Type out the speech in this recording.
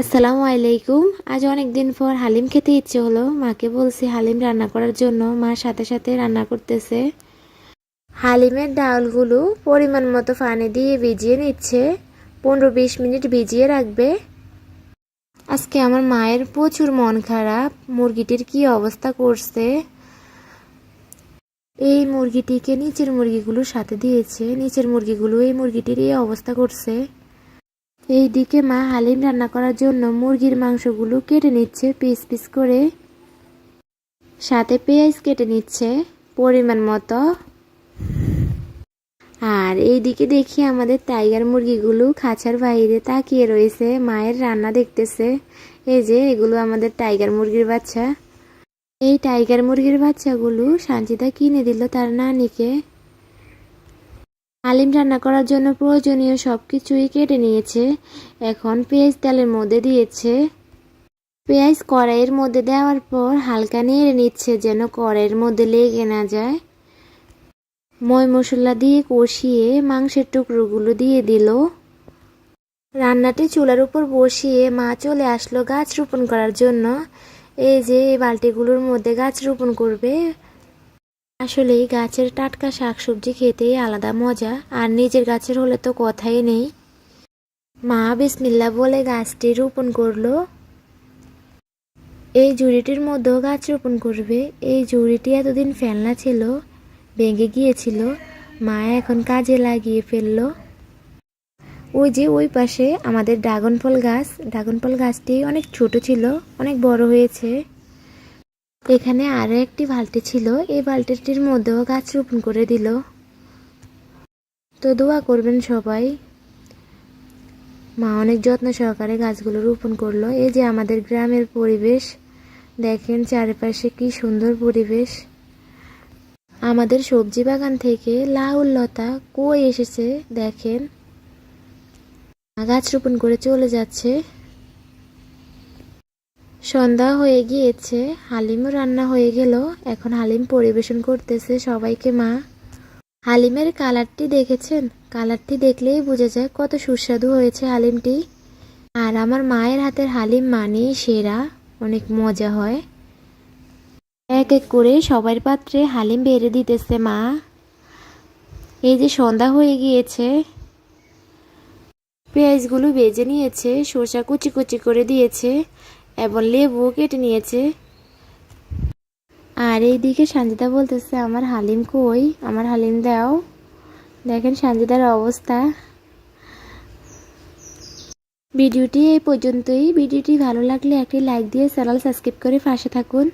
আসসালামু আলাইকুম। আজ অনেক দিন পর হালিম খেতে ইচ্ছে হলো। মাকে বলছি, হালিম রান্না করার জন্য মা সাথে সাথে রান্না করতেছে। হালিমের ডালগুলো পরিমাণ মতো পানি দিয়ে ভিজিয়ে নিচ্ছে। পনেরো বিশ মিনিট ভিজিয়ে রাখবে। আজকে আমার মায়ের প্রচুর মন খারাপ। মুরগিটির কি অবস্থা করছে? এই মুরগিটিকে নিচের মুরগিগুলোর সাথে দিয়েছে। নিচের মুরগিগুলো এই মুরগিটির এই অবস্থা করছে। এইদিকে মা হালিম রান্না করার জন্য মুরগির মাংসগুলো কেটে নিচ্ছে পিস পিস করে। সাথে পেঁয়াজ কেটে নিচ্ছে পরিমাণ মতো। আর এইদিকে দেখি আমাদের টাইগার মুরগিগুলো খাঁচার বাইরে তাকিয়ে রয়েছে, মায়ের রান্না দেখতেছে। এই যে, এগুলো আমাদের টাইগার মুরগির বাচ্চা। এই টাইগার মুরগির বাচ্চাগুলো সাঞ্চিতা কিনে দিল তার নানিকে। হালিম রান্না করার জন্য প্রয়োজনীয় সব কিছুই কেটে নিয়েছে। এখন পেঁয়াজ তেলের মধ্যে দিয়েছে। পেঁয়াজ কড়াইয়ের মধ্যে দেওয়ার পর হালকা নেড়ে নিচ্ছে যেন কড়াইয়ের মধ্যে লেগে না যায়। ময় মশলা দিয়ে কষিয়ে মাংসের টুকরোগুলো দিয়ে দিল। রান্নাটি চুলার উপর বসিয়ে মা চলে আসলো গাছ রোপণ করার জন্য। এই যে, এই বালতিগুলোর মধ্যে গাছ রোপণ করবে। আসলে গাছের টাটকা শাকসবজি খেতেই আলাদা মজা, আর নিজের গাছের হলে তো কথাই নেই। মা বিসমিল্লা বলে গাছটি রোপণ করল। এই ঝুড়িটির মধ্যেও গাছ রোপণ করবে। এই ঝুড়িটি এতদিন ফেলনা ছিল, ভেঙে গিয়েছিল। মা এখন কাজে লাগিয়ে ফেলল। ওই যে ওই পাশে আমাদের ড্রাগন ফল গাছ। ড্রাগন ফল গাছটি অনেক ছোট ছিল, অনেক বড় হয়েছে। এখানে আরও একটি বালতি ছিল। এই বালতিটির মধ্যেও গাছ রোপণ করে দিল। তো দোয়া করবেন সবাই। মা অনেক যত্ন সহকারে গাছগুলো রোপণ করল। এই যে আমাদের গ্রামের পরিবেশ, দেখেন চারিপাশে কি সুন্দর পরিবেশ। আমাদের সবজি বাগান থেকে লাউ, লতা কই এসেছে, দেখেন। গাছ রোপণ করে চলে যাচ্ছে। সন্ধ্যা হয়ে গিয়েছে, হালিমও রান্না হয়ে গেল। এখন হালিম পরিবেশন করতেছে সবাইকে মা। হালিমের কালারটি দেখেছেন? কালারটি দেখলেই বোঝা যায় কত সুস্বাদু হয়েছে হালিমটি। আর আমার মায়ের হাতের হালিম মানেই সেরা, অনেক মজা হয়। এক এক করে সবার পাত্রে হালিম বেড়ে দিতেছে মা। এই যে সন্ধ্যা হয়ে গিয়েছে, পেঁয়াজগুলো বেজে নিয়েছে, শসা কুচি কুচি করে দিয়েছে। এবং লেবু কেটে নিয়েছে। আর এইদিকে সঞ্জিতা বলতেছে, আমার হালিম কই? আমার হালিম দাও। দেখেন সঞ্জিতার অবস্থা। ভিডিওটি এই পর্যন্তই। ভিডিওটি ভালো লাগলে একটি লাইক দিয়ে চ্যানেল সাবস্ক্রাইব করে পাশে থাকুন।